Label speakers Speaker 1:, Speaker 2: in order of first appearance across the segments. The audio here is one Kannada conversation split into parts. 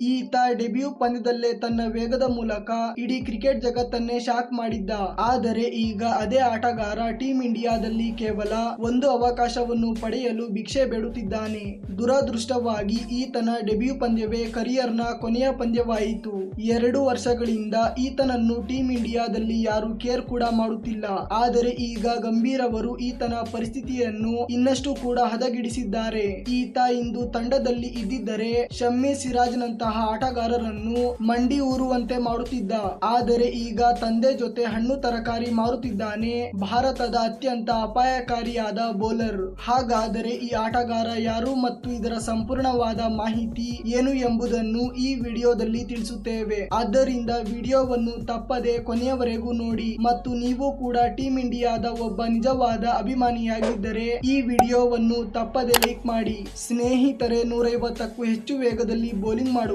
Speaker 1: ಈತ ಡೆಬ್ಯೂ ಪಂದ್ಯದಲ್ಲೇ ತನ್ನ ವೇಗದ ಮೂಲಕ ಇಡೀ ಕ್ರಿಕೆಟ್ ಜಗತ್ತನ್ನೇ ಶಾಕ್ ಮಾಡಿದ್ದ. ಆದರೆ ಈಗ ಅದೇ ಆಟಗಾರ ಟೀಂ ಇಂಡಿಯಾದಲ್ಲಿ ಕೇವಲ ಒಂದು ಅವಕಾಶವನ್ನು ಪಡೆಯಲು ಭಿಕ್ಷೆ ಬೇಡುತ್ತಿದ್ದಾನೆ. ದುರದೃಷ್ಟವಾಗಿ ಈತನ ಡೆಬ್ಯೂ ಪಂದ್ಯವೇ ಕರಿಯರ್ನ ಕೊನೆಯ ಪಂದ್ಯವಾಯಿತು. ಎರಡು ವರ್ಷಗಳಿಂದ ಈತನನ್ನು ಟೀಂ ಇಂಡಿಯಾದಲ್ಲಿ ಯಾರು ಕೇರ್ ಕೂಡ ಮಾಡುತ್ತಿಲ್ಲ. ಆದರೆ ಈಗ ಗಂಭೀರ್ ಅವರು ಈತನ ಪರಿಸ್ಥಿತಿಯನ್ನು ಇನ್ನಷ್ಟು ಕೂಡ ಹದಗಿಡಿಸಿದ್ದಾರೆ. ಈತ ಇಂದು ತಂಡದಲ್ಲಿ ಇದ್ದಿದ್ದರೆ ಶಮ್ಮಿ ಸಿರಾಜ್ ನಂತಹ ಆಟಗಾರರನ್ನು ಮಂಡಿ ಊರುವಂತೆ ಮಾಡುತ್ತಿದ್ದ. ಆದರೆ ಈಗ ತಂದೆ ಜೊತೆ ಹಣ್ಣು ತರಕಾರಿ ಮಾರುತ್ತಿದ್ದಾನೆ. ಭಾರತದ ಅತ್ಯಂತ ಅಪಾಯಕಾರಿಯಾದ ಬೌಲರ್. ಹಾಗಾದರೆ ಈ ಆಟಗಾರ ಯಾರು ಮತ್ತು ಇದರ ಸಂಪೂರ್ಣವಾದ ಮಾಹಿತಿ ಏನು ಎಂಬುದನ್ನು ಈ ವಿಡಿಯೋದಲ್ಲಿ ತಿಳಿಸುತ್ತೇವೆ. ಆದ್ದರಿಂದ ವಿಡಿಯೋವನ್ನು ತಪ್ಪದೆ ಕೊನೆಯವರೆಗೂ ನೋಡಿ ಮತ್ತು ನೀವು ಕೂಡ ಟೀಮ್ ಇಂಡಿಯಾದ ಒಬ್ಬ ನಿಜವಾದ ಅಭಿಮಾನಿಯಾಗಿದ್ದರೆ ಈ ವಿಡಿಯೋವನ್ನು ತಪ್ಪದೆ ಲೈಕ್ ಮಾಡಿ. ಸ್ನೇಹಿತರೆ, ನೂರೈವತ್ತಕ್ಕೂ ಹೆಚ್ಚು ವೇಗದಲ್ಲಿ ಬೌಲಿಂಗ್ ಮಾಡುವ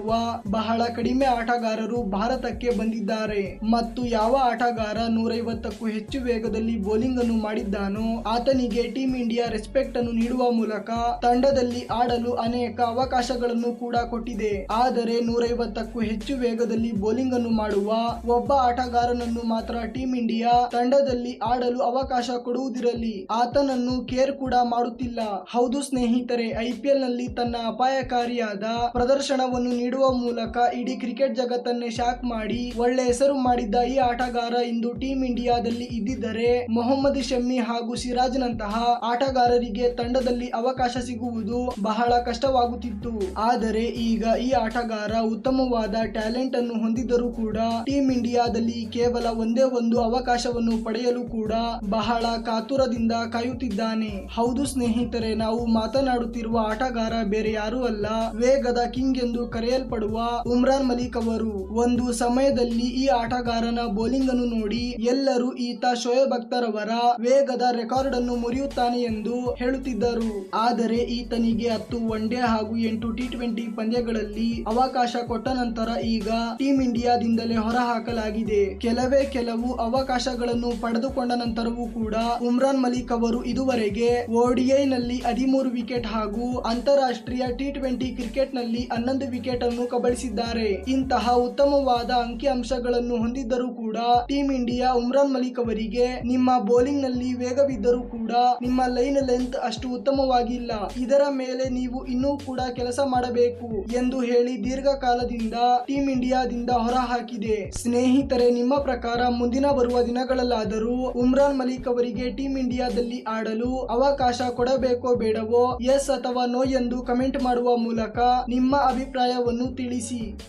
Speaker 1: ಬಹಳ ಕಡಿಮೆ ಆಟಗಾರರು ಭಾರತಕ್ಕೆ ಬಂದಿದ್ದಾರೆ. ಮತ್ತು ಯಾವ ಆಟಗಾರ ನೂರೈವತ್ತಕ್ಕೂ ಹೆಚ್ಚು ವೇಗದಲ್ಲಿ ಬೌಲಿಂಗ್ ಅನ್ನು ಮಾಡಿದ್ದಾನೋ, ಆತನಿಗೆ ಟೀಂ ಇಂಡಿಯಾ ರೆಸ್ಪೆಕ್ಟ್ ಅನ್ನು ನೀಡುವ ಮೂಲಕ ತಂಡದಲ್ಲಿ ಆಡಲು ಅನೇಕ ಅವಕಾಶಗಳನ್ನು ಕೂಡ ಕೊಟ್ಟಿದೆ. ಆದರೆ ನೂರೈವತ್ತಕ್ಕೂ ಹೆಚ್ಚು ವೇಗದಲ್ಲಿ ಬೌಲಿಂಗ್ ಅನ್ನು ಮಾಡುವ ಒಬ್ಬ ಆಟಗಾರನನ್ನು ಮಾತ್ರ ಟೀಂ ಇಂಡಿಯಾ ತಂಡದಲ್ಲಿ ಆಡಲು ಅವಕಾಶ ಕೊಡುವುದಿರಲಿ. ಆತನನ್ನು ಕೇರ್ ಕೂಡ ಮಾಡುತ್ತಿಲ್ಲ. ಹೌದು ಸ್ನೇಹಿತರೆ ಐಪಿಎಲ್ನಲ್ಲಿ ತನ್ನ ಅಪಾಯಕಾರಿಯಾದ ಪ್ರದರ್ಶನವನ್ನು ನೀಡುವ ಮೂಲಕ ಇಡೀ ಕ್ರಿಕೆಟ್ ಜಗತ್ತನ್ನೇ ಶಾಕ್ ಮಾಡಿ, ಒಳ್ಳೆ ಹೆಸರು ಮಾಡಿದ್ದ ಈ ಆಟಗಾರ ಇಂದು ಟೀಂ ಇಂಡಿಯಾದಲ್ಲಿ ಇದ್ದಿದ್ದರೆ ಮೊಹಮ್ಮದ್ ಶಮ್ಮಿ ಹಾಗೂ ಸಿರಾಜ್ ನಂತಹ ಆಟಗಾರರಿಗೆ ತಂಡದಲ್ಲಿ ಅವಕಾಶ ಸಿಗುವುದು ಬಹಳ ಕಷ್ಟವಾಗುತ್ತಿತ್ತು. ಆದರೆ ಈಗ ಈ ಆಟಗಾರ ಉತ್ತಮವಾದ ಟ್ಯಾಲೆಂಟ್ ಅನ್ನು ಹೊಂದಿದ್ದರೂ ಕೂಡ ಟೀಂ ಇಂಡಿಯಾದಲ್ಲಿ ಕೇವಲ ಒಂದೇ ಒಂದು ಅವಕಾಶವನ್ನು ಪಡೆಯಲು ಕೂಡ ಬಹಳ ಕಾತುರದಿಂದ ಕಾಯುತ್ತಿದ್ದಾನೆ. ಹೌದು ಸ್ನೇಹಿತರೆ, ನಾವು ಮಾತನಾಡುತ್ತಿರುವ ಆಟಗಾರ ಬೇರೆ ಯಾರೂ ಅಲ್ಲ. ವೇಗದ ಕಿಂಗ್ ಎಂದು ಕರೆಯಲ್ಪಡುವ ಉಮ್ರಾನ್ ಮಲಿಕ್ ಅವರು. ಒಂದು ಸಮಯದಲ್ಲಿ ಈ ಆಟಗಾರನ ಬೌಲಿಂಗ್ ಅನ್ನು ನೋಡಿ ಎಲ್ಲರೂ ಈತ ಶೋಯಬ್ ಅಖ್ತರ್ ಅವರ ವೇಗದ ರೆಕಾರ್ಡ್ ಅನ್ನು ಮುರಿಯುತ್ತಾನೆ ಎಂದು ಹೇಳುತ್ತಿದ್ದರು. ಆದರೆ ಈತನಿಗೆ ಹತ್ತು ಒನ್ ಡೇ ಹಾಗೂ ಎಂಟು ಟಿ ಟ್ವೆಂಟಿ ಪಂದ್ಯಗಳಲ್ಲಿ ಅವಕಾಶ ಕೊಟ್ಟ ನಂತರ ಈಗ ಟೀಂ ಇಂಡಿಯಾದಿಂದಲೇ ಹೊರಹಾಕಲಾಗಿದೆ. ಕೆಲವೇ ಕೆಲವು ಅವಕಾಶಗಳನ್ನು ಪಡೆದುಕೊಂಡ ನಂತರವೂ ಕೂಡ ಉಮ್ರಾನ್ ಮಲಿಕ್ ಅವರು ಇದುವರೆಗೆ ODI ನಲ್ಲಿ ಹದಿಮೂರು ವಿಕೆಟ್ ಹಾಗೂ ಅಂತಾರಾಷ್ಟ್ರೀಯ ಟಿ ಟ್ವೆಂಟಿ ಕ್ರಿಕೆಟ್ನಲ್ಲಿ ಹನ್ನೊಂದು ವಿಕೆಟ್ ಅನ್ನು ಕಬಳಿಸಿದ್ದಾರೆ ಇಂತಹ ಉತ್ತಮವಾದ ಅಂಕಿಅಂಶಗಳನ್ನು ಹೊಂದಿದ್ದರೂ ಕೂಡ ಟೀಂ ಇಂಡಿಯಾ ಉಮ್ರಾನ್ ಮಲಿಕ್ ಅವರಿಗೆ ನಿಮ್ಮ ಬೌಲಿಂಗ್ನಲ್ಲಿ ವೇಗವಿದ್ದರೂ ಕೂಡ ನಿಮ್ಮ ಲೈನ್ ಲೆಂತ್ ಅಷ್ಟು ಉತ್ತಮವಾಗಿಲ್ಲ. ಇದರ ಮೇಲೆ ನೀವು ಇನ್ನೂ ಕೂಡ ಕೆಲಸ ಮಾಡಬೇಕು ಎಂದು ಹೇಳಿ ದೀರ್ಘಕಾಲದಿಂದ ಟೀಂ ಇಂಡಿಯಾದಿಂದ ಹೊರಹಾಕಿದೆ. ಸ್ನೇಹಿತರೆ, ನಿಮ್ಮ ಪ್ರಕಾರ ಮುಂದಿನ ಬರುವ ದಿನಗಳಲ್ಲಾದರೂ ಉಮ್ರಾನ್ ಮಲಿಕ್ ಅವರಿಗೆ ಟೀಂ ಇಂಡಿಯಾದಲ್ಲಿ ಆಡಲು ಅವಕಾಶ ಕೊಡಬೇಕೋ ಬೇಡವೋ? ಎಸ್ ಅಥವಾ ನೋ ಎಂದು ಕಮೆಂಟ್ ಮಾಡುವ ಮೂಲಕ ನಿಮ್ಮ ಅಭಿಪ್ರಾಯವನ್ನು absolutely